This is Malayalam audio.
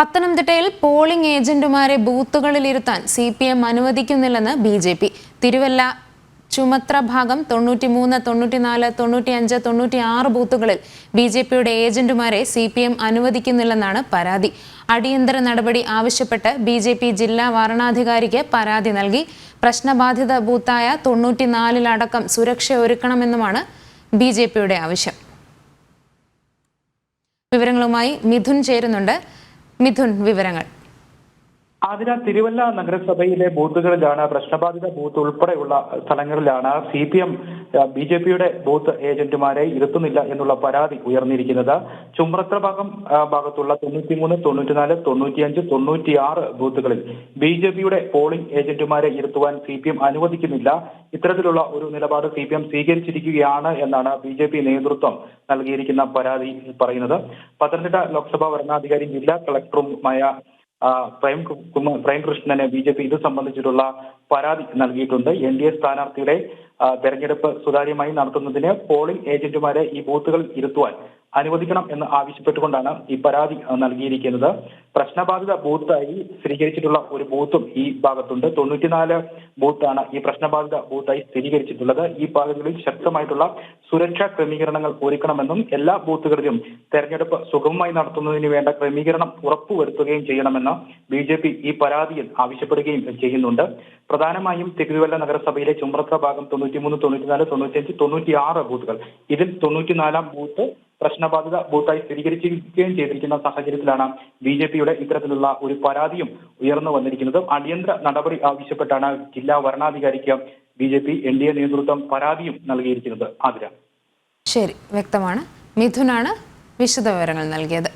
പത്തനംതിട്ടയിൽ പോളിംഗ് ഏജന്റുമാരെ ബൂത്തുകളിലിരുത്താൻ C P M അനുവദിക്കുന്നില്ലെന്ന് B J P. Thiruvalla Chumathra ഭാഗം തൊണ്ണൂറ്റി മൂന്ന് തൊണ്ണൂറ്റിനാല് തൊണ്ണൂറ്റിയഞ്ച് തൊണ്ണൂറ്റിയാറ് ബൂത്തുകളിൽ ബി ജെ പിയുടെ ഏജന്റുമാരെ സി പി എം അനുവദിക്കുന്നില്ലെന്നാണ് പരാതി. അടിയന്തര നടപടി ആവശ്യപ്പെട്ട് ബി ജെ പി ജില്ലാ വരണാധികാരിക്ക് പരാതി നൽകി. പ്രശ്നബാധിത ബൂത്തായ തൊണ്ണൂറ്റിനാലിലടക്കം സുരക്ഷ ഒരുക്കണമെന്നുമാണ് ബി ജെ പിയുടെ ആവശ്യം. വിവരങ്ങളുമായി മിഥുൻ ചേരുന്നുണ്ട്. മിഥുൻ വിവരങ്ങൾ. ആതിര തിരുവല്ല നഗരസഭയിലെ ബൂത്തുകളിലാണ് പ്രശ്നബാധിത ബൂത്ത് ഉൾപ്പെടെയുള്ള സ്ഥലങ്ങളിലാണ് C P M B J പിയുടെ ബൂത്ത് ഏജന്റുമാരെ ഇരുത്തുന്നില്ല എന്നുള്ള പരാതി ഉയർന്നിരിക്കുന്നത്. ചുമ്രത്ര ഭാഗം ഭാഗത്തുള്ള തൊണ്ണൂറ്റിമൂന്ന് തൊണ്ണൂറ്റിനാല് തൊണ്ണൂറ്റിയഞ്ച് തൊണ്ണൂറ്റിയാറ് ബൂത്തുകളിൽ ബി ജെ പിയുടെ പോളിംഗ് ഏജന്റുമാരെ ഇരുത്തുവാൻ സി പി എം അനുവദിക്കുന്നില്ല. ഇത്തരത്തിലുള്ള ഒരു നിലപാട് സി പി എം സ്വീകരിച്ചിരിക്കുകയാണ് എന്നാണ് ബി ജെ പി നേതൃത്വം നൽകിയിരിക്കുന്ന പരാതി പറയുന്നത്. പത്തനംതിട്ട ലോക്സഭാ വരണാധികാരി ജില്ലാ കളക്ടറുമായ പ്രേം പ്രേം കൃഷ്ണന് ബി ജെ പി ഇത് സംബന്ധിച്ചിട്ടുള്ള പരാതി നൽകിയിട്ടുണ്ട്. എൻ ഡി എ സ്ഥാനാർത്ഥിയുടെ തെരഞ്ഞെടുപ്പ് സുതാര്യമായി നടത്തുന്നതിന് പോളിംഗ് ഏജന്റുമാരെ ഈ ബൂത്തുകളിൽ ഇരുത്തുവാൻ അനുവദിക്കണം എന്ന് ആവശ്യപ്പെട്ടുകൊണ്ടാണ് ഈ പരാതി നൽകിയിരിക്കുന്നത്. പ്രശ്നബാധിത ബൂത്തായി സ്ഥിരീകരിച്ചിട്ടുള്ള ഒരു ബൂത്തും ഈ ഭാഗത്തുണ്ട്. തൊണ്ണൂറ്റിനാല് ബൂത്താണ് ഈ പ്രശ്നബാധിത ബൂത്തായി സ്ഥിരീകരിച്ചിട്ടുള്ളത്. ഈ ഭാഗങ്ങളിൽ ശക്തമായിട്ടുള്ള സുരക്ഷാ ക്രമീകരണങ്ങൾ ഒരുക്കണമെന്നും എല്ലാ ബൂത്തുകളിലും തെരഞ്ഞെടുപ്പ് സുഗമമായി നടത്തുന്നതിന് വേണ്ട ക്രമീകരണം ഉറപ്പുവരുത്തുകയും ചെയ്യണമെന്ന് ബി ജെ പി ഈ പരാതിയിൽ ആവശ്യപ്പെടുകയും ചെയ്യുന്നുണ്ട്. പ്രധാനമായും തിരുവല്ല നഗരസഭയിലെ ചുമ്രത്ര ഭാഗം തൊണ്ണൂറ്റിമൂന്ന് തൊണ്ണൂറ്റിനാല് തൊണ്ണൂറ്റിയഞ്ച് തൊണ്ണൂറ്റിയാറ് ബൂത്തുകൾ. ഇതിൽ തൊണ്ണൂറ്റിനാലാം ബൂത്ത് പ്രശ്നബാധിത ബൂത്തായി സ്ഥിരീകരിച്ചിരിക്കുകയും ചെയ്തിരിക്കുന്ന സാഹചര്യത്തിലാണ് ബി ജെ പിയുടെ ഇത്തരത്തിലുള്ള ഒരു പരാതിയും ഉയർന്നു വന്നിരിക്കുന്നത്. അടിയന്തര നടപടി ആവശ്യപ്പെട്ടാണ് ജില്ലാ വരണാധികാരിക്ക് B J P N D A നേതൃത്വം പരാതിയും നൽകിയിരിക്കുന്നത്. ആതിര. ശരി വ്യക്തമാണ്. മിഥുനാണ് വിശദവിവരങ്ങൾ നൽകിയത്.